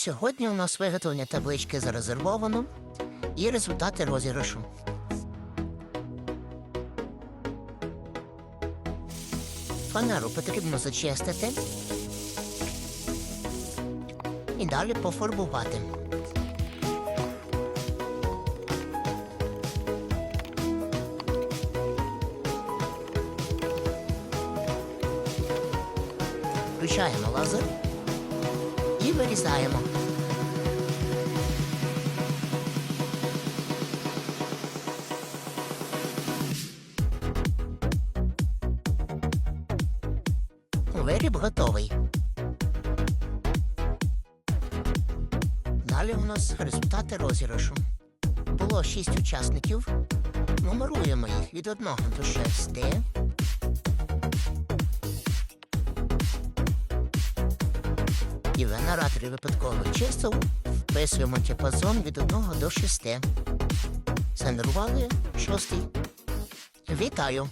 Сьогодні у нас виготовлення таблички зарезервовано і результати розіграшу. Фанеру потрібно зачистити і далі пофарбувати. Включаємо лазер і вирізаємо. Виріб готовий. Далі у нас результати розіграшу. Було шість учасників. Нумеруємо їх від 1 до 6. І генераторі випадкових чисел вписуємо діапазон від 1 до 6. Згенерували шостий. Вітаю!